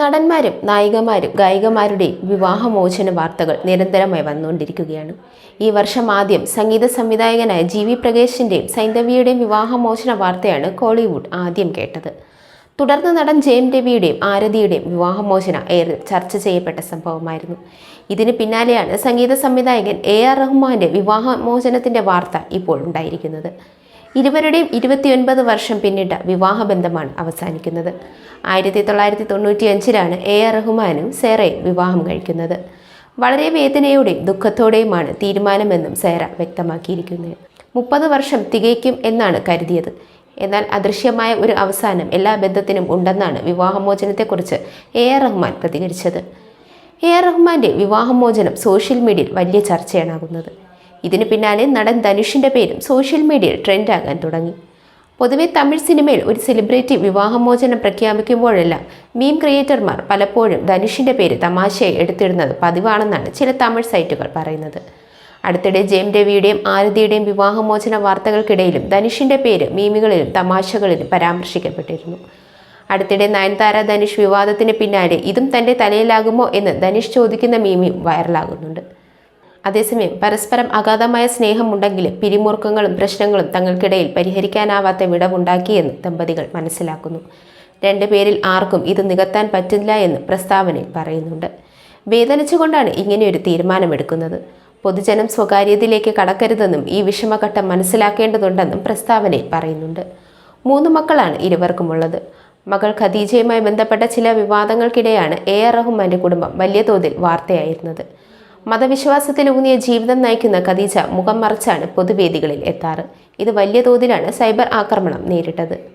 നടന്മാരും നായികമാരും ഗായികമാരുടെയും വിവാഹമോചന വാർത്തകൾ നിരന്തരമായി വന്നുകൊണ്ടിരിക്കുകയാണ്. ഈ വർഷം ആദ്യം സംഗീത സംവിധായകനായ ജി വി പ്രകേശിന്റെയും സൈന്ധവിയുടെയും വിവാഹമോചന വാർത്തയാണ് കോളിവുഡ് ആദ്യം കേട്ടത്. തുടർന്ന് നടൻ ജയം രവിയുടെയും ആരതിയുടെയും വിവാഹമോചന ഏറെ ചർച്ച ചെയ്യപ്പെട്ട സംഭവമായിരുന്നു. ഇതിന് പിന്നാലെയാണ് സംഗീത സംവിധായകൻ എ ആർ റഹ്മാന്റെ വിവാഹമോചനത്തിന്റെ വാർത്ത ഇപ്പോൾ ഉണ്ടായിരിക്കുന്നത്. ഇരുവരുടെയും ഇരുപത്തിയൊൻപത് വർഷം പിന്നിട്ട വിവാഹബന്ധമാണ് അവസാനിക്കുന്നത്. ആയിരത്തി തൊള്ളായിരത്തി തൊണ്ണൂറ്റി അഞ്ചിലാണ് എ ആർ റഹ്മാനും സേറയും വിവാഹം കഴിക്കുന്നത്. വളരെ വേദനയോടെയും ദുഃഖത്തോടെയുമാണ് തീരുമാനമെന്നും സേറ വ്യക്തമാക്കിയിരിക്കുന്നത്. മുപ്പത് വർഷം തികയ്ക്കും എന്നാണ് കരുതിയത്. എന്നാൽ അദൃശ്യമായ ഒരു അവസാനം എല്ലാ ബന്ധത്തിനും ഉണ്ടെന്നാണ് വിവാഹമോചനത്തെക്കുറിച്ച് എ ആർ റഹ്മാൻ പ്രതികരിച്ചത്. എ ആർ റഹ്മാന്റെ വിവാഹമോചനം സോഷ്യൽ മീഡിയയിൽ വലിയ ചർച്ചയാണാകുന്നത് ഇതിന് പിന്നാലെ നടൻ ധനുഷിന്റെ പേരും സോഷ്യൽ മീഡിയയിൽ ട്രെൻഡാകാൻ തുടങ്ങി. പൊതുവെ തമിഴ് സിനിമയിൽ ഒരു സെലിബ്രിറ്റി വിവാഹമോചനം പ്രഖ്യാപിക്കുമ്പോഴെല്ലാം മീം ക്രിയേറ്റർമാർ പലപ്പോഴും ധനുഷിന്റെ പേര് തമാശയായി എടുത്തിടുന്നത് പതിവാണെന്നാണ് ചില തമിഴ് സൈറ്റുകൾ പറയുന്നത്. അടുത്തിടെ ജയം രവിയുടെയും ആരതിയുടെയും വിവാഹമോചന വാർത്തകൾക്കിടയിലും ധനുഷിന്റെ പേര് മീമുകളിലും തമാശകളിലും പരാമർശിക്കപ്പെട്ടിരുന്നു. അടുത്തിടെ നയൻതാര ധനുഷ് വിവാദത്തിന് പിന്നാലെ ഇതും തന്റെ തലയിലാകുമോ എന്ന് ധനുഷ് ചോദിക്കുന്ന മീമിയും വൈറലാകുന്നുണ്ട്. അതേസമയം പരസ്പരം അഗാധമായ സ്നേഹമുണ്ടെങ്കിലും പിരിമുറുക്കങ്ങളും പ്രശ്നങ്ങളും തങ്ങൾക്കിടയിൽ പരിഹരിക്കാനാവാത്ത വിടവുണ്ടാക്കിയെന്ന് ദമ്പതികൾ മനസ്സിലാക്കുന്നു. രണ്ടുപേരിൽ ആർക്കും ഇത് നികത്താൻ പറ്റില്ല എന്ന് പ്രസ്താവനയിൽ പറയുന്നുണ്ട്. വേദനിച്ചുകൊണ്ടാണ് ഇങ്ങനെയൊരു തീരുമാനമെടുക്കുന്നത്. പൊതുജനം സ്വകാര്യതയിലേക്ക് കടക്കരുതെന്നും ഈ വിഷമഘട്ടം മനസ്സിലാക്കേണ്ടതുണ്ടെന്നും പ്രസ്താവനയിൽ പറയുന്നുണ്ട്. മൂന്ന് മക്കളാണ് ഇരുവർക്കുമുള്ളത്. മകൾ ഖദീജയുമായി ബന്ധപ്പെട്ട ചില വിവാദങ്ങൾക്കിടെയാണ് എ ആർ റഹ്മാന്റെ കുടുംബം വലിയ തോതിൽ വാർത്തയായിരുന്നത്. മതവിശ്വാസത്തിലൂന്നിയ ജീവിതം നയിക്കുന്ന ഖദീജ മുഖം മറച്ചാണ് പൊതുവേദികളിൽ എത്താറ്. ഇത് വലിയ തോതിലാണ് സൈബർ ആക്രമണം നേരിട്ടത്.